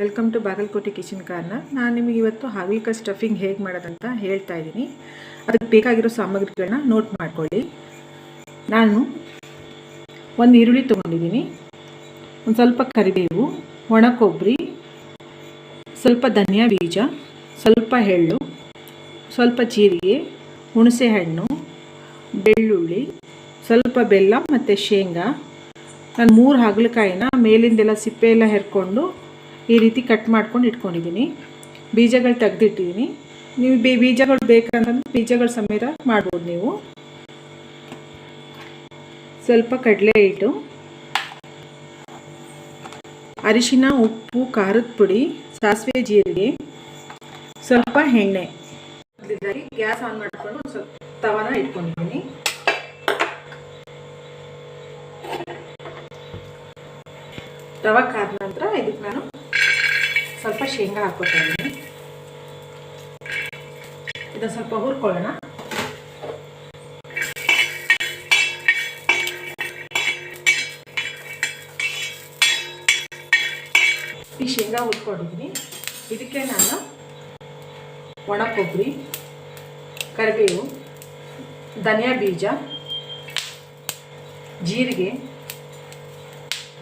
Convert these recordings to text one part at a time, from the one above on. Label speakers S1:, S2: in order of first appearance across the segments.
S1: Welcome to Bagalkot kitchen ಕಾರ್ನ ನಾನು ನಿಮಗೆ ಇವತ್ತು ಹಾಗಲಕಾಯಿ ಸ್ಟಫಿಂಗ್ ಹೇಗೆ ಮಾಡೋದಂತ ಹೇಳ್ತಾ ಇದ್ದೀನಿ. ಅದಕ್ಕೆ ಬೇಕಾಗಿರೋ ಸಾಮಗ್ರಿಗಳನ್ನ ನೋಟ್ ಮಾಡ್ಕೊಳ್ಳಿ. ನಾನು ಒಂದು ಈರುಳ್ಳಿ ತೊಗೊಂಡಿದ್ದೀನಿ. ಒಂದು ಸ್ವಲ್ಪ ಕರಿಬೇವು ಒಣ ಕೊಬ್ಬರಿ ಸ್ವಲ್ಪ ಧನಿಯಾ ಬೀಜ, ಸ್ವಲ್ಪ ಎಳ್ಳು, ಸ್ವಲ್ಪ ಜೀರಿಗೆ ಹುಣಸೆಹಣ್ಣು ಬೆಳ್ಳುಳ್ಳಿ, ಸ್ವಲ್ಪ ಬೆಲ್ಲ ಮತ್ತು ಶೇಂಗಾ. ನಾನು ಮೂರು ಹಾಗಲಕಾಯಿನ ಮೇಲಿಂದೆಲ್ಲ ಸಿಪ್ಪೆ ಎಲ್ಲ ಹೆರ್ಕೊಂಡು ಈ ರೀತಿ ಕಟ್ ಮಾಡ್ಕೊಂಡು ಇಟ್ಕೊಂಡಿದ್ದೀನಿ ಬೀಜಗಳು ತೆಗೆದಿಟ್ಟಿದ್ದೀನಿ ನೀವು ಬೇ, ಬೀಜಗಳು ಬೇಕಂತಂದ್ರೆ ಬೀಜಗಳು ಸಮೇತ ಮಾಡ್ಬೋದು ನೀವು. ಸ್ವಲ್ಪ ಕಡಲೆ ಹಿಟ್ಟು, ಅರಿಶಿನ, ಉಪ್ಪು, ಖಾರದ ಪುಡಿ, ಸಾಸಿವೆ, ಜೀರಿಗೆ, ಸ್ವಲ್ಪ ಎಣ್ಣೆ. ಗ್ಯಾಸ್ ಆನ್ ಮಾಡಿಕೊಂಡು ಸ್ವಲ್ಪ ತವನ ಇಟ್ಕೊಂಡಿದ್ದೀನಿ ತವ ಕಾದ ನಂತರ ಇದಕ್ಕೆ ನಾನು ಸ್ವಲ್ಪ ಶೇಂಗಾ ಹಾಕೋತಾ ಇದ್ದೀನಿ. ಇದನ್ನು ಸ್ವಲ್ಪ ಹುರ್ಕೊಳ್ಳೋಣ. ಈ ಶೇಂಗಾ ಹುರ್ಕೊಂಡಿದ್ದೀನಿ. ಇದಕ್ಕೆ ನಾನು ಒಣ ಕೊಬ್ಬರಿ, ಕರಿಬೇವು, ಧನಿಯಾ ಬೀಜ, ಜೀರಿಗೆ,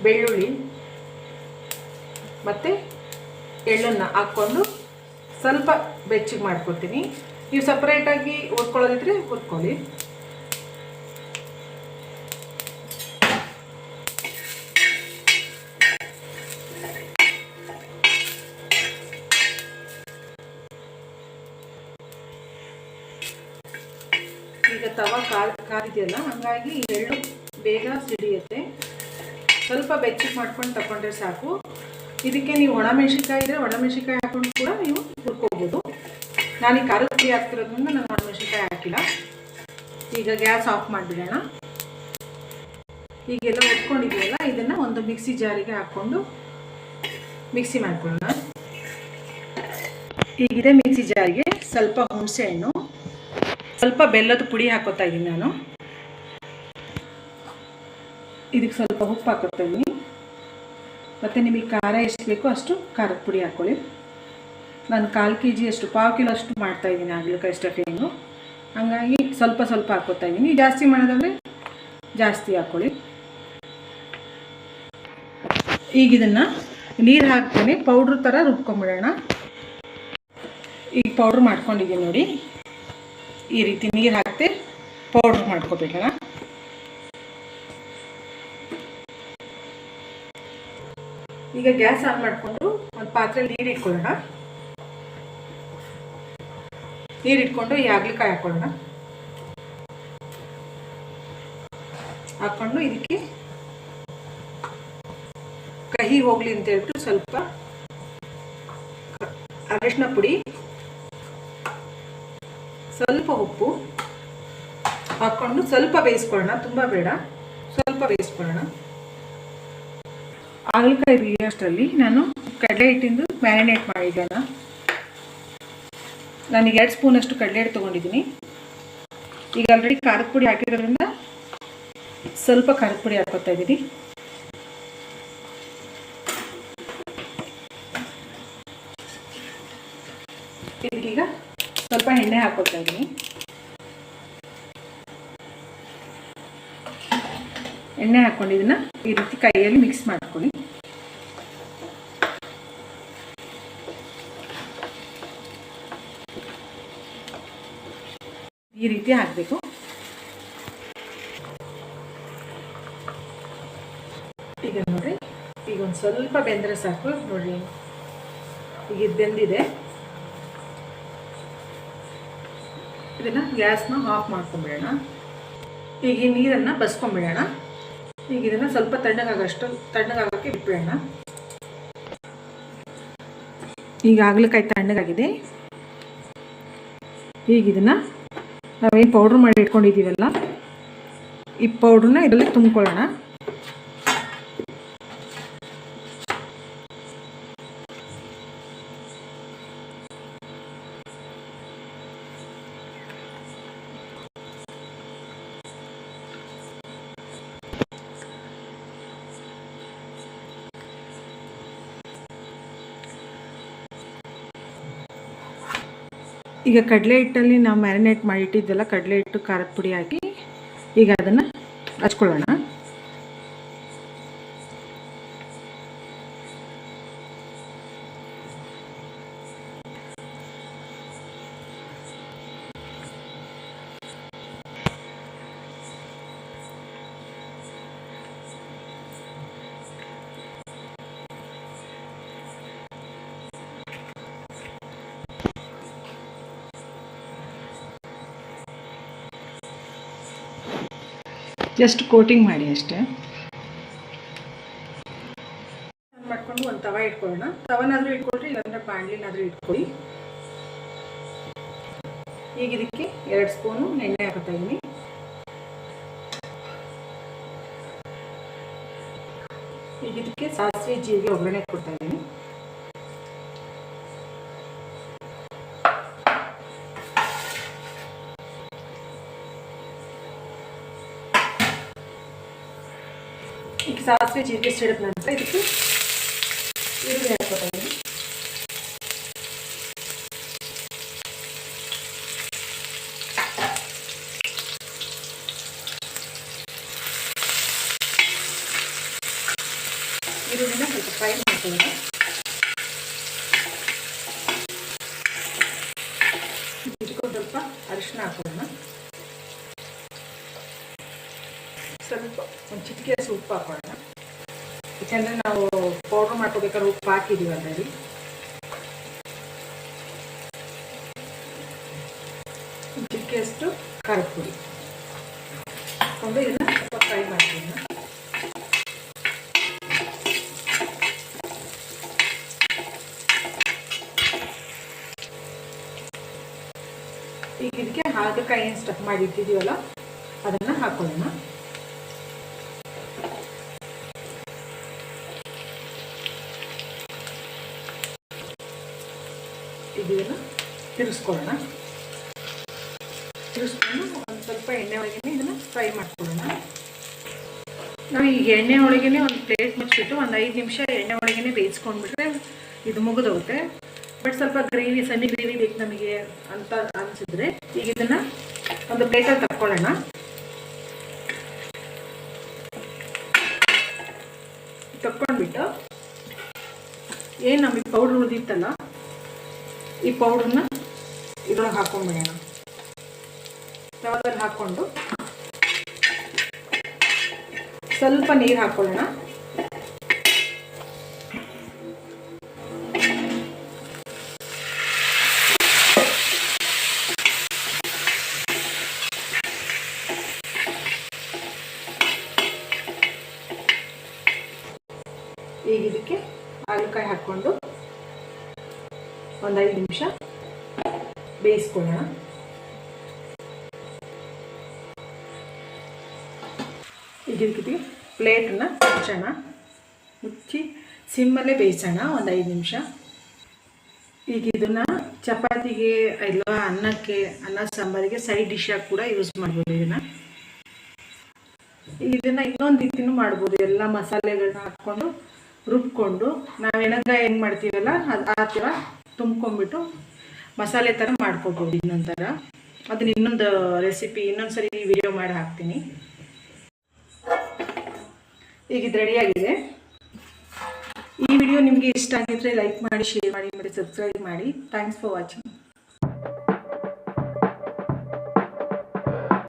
S1: ಬೆಳ್ಳುಳ್ಳಿ ಮತ್ತು ಎಳ್ಳನ್ನು ಹಾಕ್ಕೊಂಡು ಸ್ವಲ್ಪ ಬೆಚ್ಚಗೆ ಮಾಡ್ಕೊತೀನಿ ನೀವು ಸಪ್ರೇಟಾಗಿ ಹುರ್ಕೊಳ್ಳೋದಿದ್ರೆ ಹುರ್ಕೊಳ್ಳಿ ಈಗ ತವ ಕಾಲ್ ಕಾದಿದೆಯಲ್ಲ ಹಾಗಾಗಿ ಎಳ್ಳು ಬೇಗ ಸಿಡಿಯುತ್ತೆ. ಸ್ವಲ್ಪ ಬೆಚ್ಚಗೆ ಮಾಡ್ಕೊಂಡು ತಗೊಂಡ್ರೆ ಸಾಕು. ಇದಕ್ಕೆ ನೀವು ಒಣಮೆಣಸಿನ್ಕಾಯಿ ಇದ್ದರೆ ಒಣಮೆಣಸಿನ್ಕಾಯಿ ಹಾಕೊಂಡು ಕೂಡ ನೀವು ಹುರ್ಕೋಬೋದು. ನಾನು ಈ ಖಾರದ ಪುಡಿ ಹಾಕ್ತಿರೋದ್ರಿಂದ ನಾನು ಒಣಮೆಣಸಿನ್ಕಾಯಿ ಹಾಕಿಲ್ಲ. ಈಗ ಗ್ಯಾಸ್ ಆಫ್ ಮಾಡಿಬಿಡೋಣ. ಈಗೆಲ್ಲ ಹುಟ್ಕೊಂಡಿದೆಯಲ್ಲ ಇದನ್ನು ಒಂದು ಮಿಕ್ಸಿ ಜಾರಿಗೆ ಹಾಕ್ಕೊಂಡು ಮಿಕ್ಸಿ ಮಾಡ್ಕೊಳ್ಳೋಣ. ಈಗಿದೆ ಮಿಕ್ಸಿ ಜಾರಿಗೆ ಸ್ವಲ್ಪ ಹುಣಸೆ ಹಣ್ಣು. ಸ್ವಲ್ಪ ಬೆಲ್ಲದ ಪುಡಿ ಹಾಕೋತಾ ಇದ್ದೀನಿ ನಾನು. ಇದಕ್ಕೆ ಸ್ವಲ್ಪ ಉಪ್ಪು ಹಾಕೋತೀನಿ. ಮತ್ತು ನಿಮಗೆ ಖಾರ ಎಷ್ಟು ಬೇಕೋ ಅಷ್ಟು ಖಾರದ ಪುಡಿ ಹಾಕ್ಕೊಳ್ಳಿ ನಾನು ಕಾಲು ಕೆ ಜಿ ಅಷ್ಟು, ಪಾವು ಕಿಲೋ ಅಷ್ಟು ಮಾಡ್ತಾಯಿದ್ದೀನಿ ಹಾಗಲಕಾಯಿ ಸ್ಟಫಿಂಗು ಹಂಗಾಗಿ ಸ್ವಲ್ಪ ಸ್ವಲ್ಪ ಹಾಕೋತಾ ಇದ್ದೀನಿ. ಜಾಸ್ತಿ ಮಾಡೋದಾದರೆ ಜಾಸ್ತಿ ಹಾಕ್ಕೊಳ್ಳಿ ಈಗ ಇದನ್ನು ನೀರು ಹಾಕ್ತೀನಿ. ಪೌಡ್ರ್ ಥರ ರುಬ್ಕೊಂಬಿಡೋಣ. ಈಗ ಪೌಡ್ರ್ ಮಾಡ್ಕೊಂಡಿದ್ದೀನಿ ನೋಡಿ. ಈ ರೀತಿ ನೀರು ಹಾಕ್ತೆ ಪೌಡ್ರ್ ಮಾಡ್ಕೋಬೇಕಣ್ಣ ಈಗ ಗ್ಯಾಸ್ ಆನ್ ಮಾಡಿಕೊಂಡು ಒಂದು ಪಾತ್ರೆ ನೀರು ಇಟ್ಕೊಳ್ಳೋಣ. ನೀರು ಇಟ್ಕೊಂಡು ಈ ಹಾಗಲಕಾಯಿ ಹಾಕೊಳ್ಳೋಣ. ಹಾಕ್ಕೊಂಡು ಇದಕ್ಕೆ ಕಹಿ ಹೋಗ್ಲಿ ಅಂತ ಹೇಳ್ಬಿಟ್ಟು ಸ್ವಲ್ಪ ಅರಿಶಿನ ಪುಡಿ, ಸ್ವಲ್ಪ ಉಪ್ಪು ಹಾಕ್ಕೊಂಡು ಸ್ವಲ್ಪ ಬೇಯಿಸ್ಕೊಳ್ಳೋಣ, ತುಂಬ ಬೇಡ, ಸ್ವಲ್ಪ ಬೇಯಿಸ್ಕೊಳ್ಳೋಣ. ಹಾಗಲಕಾಯಿ ಬೇಯೋಷ್ಟರಲ್ಲಿ ನಾನು ಕಡಲೆ ಹಿಟ್ಟಿಂದು ಮ್ಯಾರಿನೇಟ್ ಮಾಡಿದ್ದೇನೆ. ನಾನೀಗ ಎರಡು ಸ್ಪೂನಷ್ಟು ಕಡಲೆ ಹಿಟ್ಟು ತೊಗೊಂಡಿದ್ದೀನಿ. ಈಗ ಆಲ್ರೆಡಿ ಖಾರದ ಪುಡಿ ಹಾಕಿರೋದ್ರಿಂದ ಸ್ವಲ್ಪ ಖಾರದ ಪುಡಿ ಹಾಕೋತಾ ಇದ್ದೀನಿ. ಇದೀಗ ಸ್ವಲ್ಪ ಎಣ್ಣೆ ಹಾಕೋತಾ ಇದ್ದೀನಿ. ಎಣ್ಣೆ ಹಾಕ್ಕೊಂಡು ಈ ರೀತಿ ಕೈಯಲ್ಲಿ ಮಿಕ್ಸ್ ಮಾಡ್ಕೊಳ್ಳಿ ಈ ರೀತಿ ಹಾಕಬೇಕು. ಈಗ ನೋಡಿ, ಈಗ ಒಂದು ಸ್ವಲ್ಪ ಬೆಂದರೆ ಸಾಕು. ನೋಡಿ, ಈಗ ಇದು ಬೆಂದಿದೆ. ಇದನ್ನು ಗ್ಯಾಸ್ನ ಆಫ್ ಮಾಡ್ಕೊಂಬಿಡೋಣ. ಈಗ ಈ ನೀರನ್ನು ಬಸ್ಕೊಂಬಿಡೋಣ. ಈಗ ಇದನ್ನು ಸ್ವಲ್ಪ ತಣ್ಣಗಾಗಷ್ಟು, ತಣ್ಣಗಾಗೋಕ್ಕೆ ಬಿಟ್ಬಿಡೋಣ. ಈಗ ಹಾಗಲಕಾಯಿ ತಣ್ಣಗಾಗಿದೆ. ಈಗ ಇದನ್ನು ನಾವೇನು ಪೌಡ್ರ್ ಮಾಡಿ ಇಟ್ಕೊಂಡಿದ್ದೀವಲ್ಲ ಈ ಪೌಡ್ರನ್ನ ಇದರಲ್ಲಿ ತುಂಬ್ಕೊಳ್ಳೋಣ. ಈಗ ಕಡಲೆ ಹಿಟ್ಟಲ್ಲಿ ನಾವು ಮ್ಯಾರಿನೇಟ್ ಮಾಡಿಟ್ಟಿದ್ದೆಲ್ಲ ಕಡಲೆ ಹಿಟ್ಟು ಖಾರದ ಪುಡಿ ಹಾಕಿ ಈಗ ಅದನ್ನು ಹಚ್ಕೊಳ್ಳೋಣ. ಜಸ್ಟ್ ಕೋಟಿಂಗ್ ಮಾಡಿ ಅಷ್ಟೇ. ಮಾಡ್ಕೊಂಡು ಒಂದು ತವ ಇಟ್ಕೊಳ್ಳೋಣ. ತವನಾದರೂ ಇಟ್ಕೊಳ್ರಿ, ಇಲ್ಲಾಂದ್ರೆ ಬಾಣಲಿನಾದರೂ ಇಟ್ಕೊಳ್ಳಿ. ಈಗ ಇದಕ್ಕೆ ಎರಡು ಸ್ಪೂನು ಎಣ್ಣೆ ಹಾಕ್ತಾ ಇದ್ದೀನಿ ಈಗ ಇದಕ್ಕೆ ಸಾಸಿವೆ, ಜೀರಿಗೆ ಒಗ್ಗರಣೆ ಕೊಡ್ತಾ ಇದ್ದೀನಿ ಈಗ ಸಾಸಿವೆ ಜೀರಿಗೆ ಸಿಡಿದ ನಂತರ ಇದಕ್ಕೆ ಈರುಳ್ಳಿ ಹಾಕ್ಕೊತಾ ಇದ್ದೀನಿ ಈರುಳ್ಳಿನ ಸ್ವಲ್ಪ ಫ್ರೈ ಮಾಡ್ಕೊಳ್ಳೋಣ ಇದಕ್ಕೊಂದು ಸ್ವಲ್ಪ ಅರಿಶಿನ ಹಾಕೊಳ್ಳೋಣ ಸ್ವಲ್ಪ ಒಂದು ಚಿಟಿಕೆ ಉಪ್ಪು ಹಾಕೊಳ್ಳೋಣ ಯಾಕಂದರೆ ನಾವು ಪೌಡರ್ ಮಾಡ್ಕೋಬೇಕಾದ್ರೆ ಉಪ್ಪು ಹಾಕಿದ್ದೀವಿ ಅದರಲ್ಲಿ. ಚಿಕ್ಕೆಷ್ಟು ಖಾರದ ಪುಡಿ ಇದನ್ನು ಸ್ವಲ್ಪ ಫ್ರೈ ಮಾಡ್ತೀನಿ ಈಗ ಇದಕ್ಕೆ ಹಾಗಲಕಾಯಿ ಏನು ಸ್ಟಫ್ ಮಾಡಿ ಇಟ್ಟಿದೀವಲ್ಲ ಅದನ್ನು ಹಾಕೊಳ್ಳೋಣ. ಇದನ್ನು ತಿರ್ಸ್ಕೊಳ್ಳೋಣ. ತಿರ್ಸ್ಕೊಂಡು ಒಂದು ಸ್ವಲ್ಪ ಎಣ್ಣೆ ಒಳಗೇ ಇದನ್ನು ಫ್ರೈ ಮಾಡ್ಕೊಳ್ಳೋಣ. ನಾವು ಈಗ ಎಣ್ಣೆ ಒಳಗೇ ಒಂದು ಪ್ಲೇಟ್ ಮುಚ್ಚಿಬಿಟ್ಟು ಒಂದು ಐದು ನಿಮಿಷ ಎಣ್ಣೆ ಒಳಗೇ ಬೇಯಿಸ್ಕೊಂಡ್ಬಿಟ್ರೆ ಇದು ಮುಗಿದೋಗುತ್ತೆ. ಬಟ್ ಸ್ವಲ್ಪ ಗ್ರೇವಿ ಸಣ್ಣ ಗ್ರೇವಿ ಬೇಕು ನಮಗೆ ಅಂತ ಅನಿಸಿದ್ರೆ ಈಗ ಇದನ್ನು ಒಂದು ಪ್ಲೇಟಲ್ಲಿ ತಕ್ಕೊಳ್ಳೋಣ. ತಕ್ಕೊಂಡ್ಬಿಟ್ಟು ಏನು ನಮಗೆ ಪೌಡ್ರ್ ಉಳಿದಿತ್ತಲ್ಲ ಈ ಪೌಡ್ರನ್ನ ಇದ್ರೊಳಗೆ ಹಾಕೊಂಡ್ಬಿಡೋಣ ತವದಲ್ಲಿ ಹಾಕ್ಕೊಂಡು ಸ್ವಲ್ಪ ನೀರು ಹಾಕೊಳ್ಳೋಣ. ಒಂದು ಐದು ನಿಮಿಷ. ಬೇಯಿಸ್ಕೊಳ್ಳೋಣ. ಪ್ಲೇಟ್ ಪ್ಲೇಟನ್ನ ಮುಚ್ಚೋಣ. ಮುಚ್ಚಿ ಸಿಮ್ಮಲ್ಲೇ ಬೇಯಿಸೋಣ ಒಂದು ಐದು ನಿಮಿಷ. ಈಗ ಇದನ್ನು ಚಪಾತಿಗೆ ಇಲ್ಲ ಅನ್ನಕ್ಕೆ, ಅನ್ನ ಸಾಂಬಾರಿಗೆ ಸೈಡ್ ಡಿಶಾಗಿ ಕೂಡ ಯೂಸ್ ಮಾಡ್ಬೋದು ಇದನ್ನು. ಇದನ್ನು ಇನ್ನೊಂದು ರೀತಿನೂ ಮಾಡ್ಬೋದು. ಎಲ್ಲ ಮಸಾಲೆಗಳನ್ನ ಹಾಕ್ಕೊಂಡು ರುಬ್ಕೊಂಡು ನಾವು ಎಣಗಾಯಿ ಹೆಂಗೆ ಮಾಡ್ತೀವಲ್ಲ ಅದು ಆ ಥರ ತುಂಬ್ಕೊಂಡ್ಬಿಟ್ಟು ಮಸಾಲೆ ಥರ ಮಾಡ್ಕೋಬೋದು ಇನ್ನೊಂದು ಥರ ಅದನ್ನ ಇನ್ನೊಂದು ರೆಸಿಪಿ ಇನ್ನೊಂದು ಸರಿ ವಿಡಿಯೋ ಮಾಡಿ ಹಾಕ್ತೀನಿ. ಈಗ ಇದು ರೆಡಿಯಾಗಿದೆ ಈ ವಿಡಿಯೋ ನಿಮಗೆ ಇಷ್ಟ ಆಗಿದ್ರೆ ಲೈಕ್ ಮಾಡಿ ಶೇರ್ ಮಾಡಿ, ಮತ್ತು ಸಬ್ಸ್ಕ್ರೈಬ್ ಮಾಡಿ. Thanks for watching